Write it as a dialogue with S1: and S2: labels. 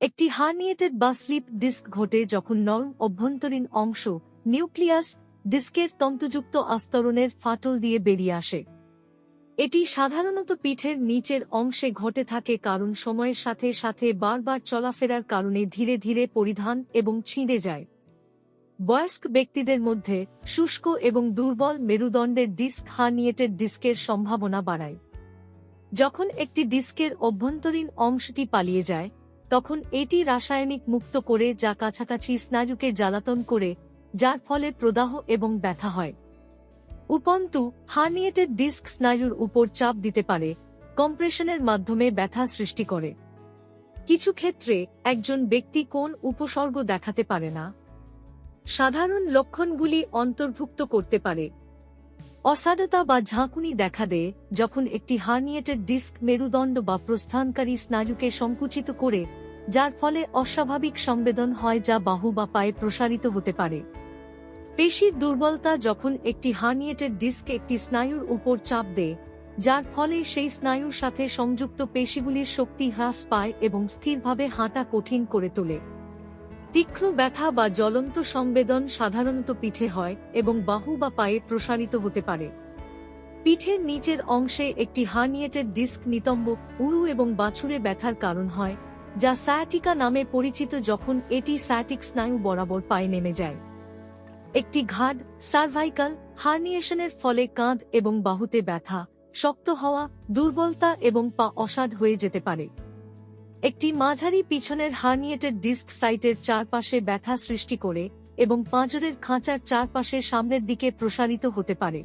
S1: একটি হার্নিয়েটেড বা slip disc ঘটে যখন নরম অভ্যন্তরীণ অংশ নিউক্লিয়াস ডিস্কের তন্তুযুক্ত আস্তরণের ফাটল দিয়ে বেরিয়ে আসে। এটি সাধারণত পিঠের নিচের অংশে ঘটে থাকে কারণ সময়ের সাথে সাথে বারবার চলাফেরার কারণে ধীরে ধীরে পরিধান এবং ছিঁড়ে যায়। বয়স্ক ব্যক্তিদের মধ্যে শুষ্ক এবং দুর্বল মেরুদণ্ডের ডিস্ক হার্নিয়েটেড ডিস্কের সম্ভাবনা বাড়ায়। যখন একটি ডিস্কের অভ্যন্তরীণ অংশটি পালিয়ে যায় তখন এটি রাসায়নিক মুক্ত করে যা কাছাকাছি স্নায়ুকে জ্বালাতন করে, যার ফলে প্রদাহ এবং ব্যথা হয়। উপন্তু, হার্নিয়েটেড ডিস্ক স্নায়ুর উপর চাপ দিতে পারে, কম্প্রেশনের মাধ্যমে ব্যথা সৃষ্টি করে। কিছু ক্ষেত্রে, একজন ব্যক্তি কোন উপসর্গ দেখাতে পারে না। সাধারণ লক্ষণগুলি অন্তর্ভুক্ত করতে পারে। অসাডতা বা ঝাঁকুনি দেখা দেয়, যখন একটি হার্নিয়েটেড ডিস্ক মেরুদণ্ড বা প্রস্থানকারী স্নায়ুকে সংকুচিত করে যার ফলে অস্বাভাবিক সংবেদন হয় যা বাহু বা পায়ে প্রসারিত হতে পারে। পেশির দুর্বলতা যখন একটি হার্নিয়েটেড ডিস্ক একটি স্নায়ুর উপর চাপ দেয়, যার ফলে সেই স্নায়ুর সাথে সংযুক্ত পেশিগুলির শক্তি হ্রাস পায় এবং স্থিরভাবে হাঁটা কঠিন করে তোলে। তীক্ষ্ণ ব্যথা বা জ্বলন্ত সংবেদন সাধারণত পিঠে হয় এবং বাহু বা পায়ে প্রসারিত হতে পারে। পিঠের নিচের অংশে একটি হার্নিয়েটেড ডিস্ক নিতম্ব, উরু এবং বাছুরে ব্যথার কারণ হয়। যা সায়াটিকা নামে পরিচিত যখন এটি স্যাটিক স্নায়ু বরাবর পায়ে নেমে যায়। একটি ঘাড় সার্ভাইকাল, হার্নিয়েশনের ফলে কাঁধ এবং বাহুতে ব্যথা, শক্ত হওয়া, দুর্বলতা এবং পা অসাড হয়ে যেতে পারে। একটি মাঝারি পিছনের হার্নিয়েটেড ডিস্ক সাইটের চারপাশে ব্যথা সৃষ্টি করে এবং পাঁজরের খাঁচার চারপাশে সামনের দিকে প্রসারিত হতে পারে।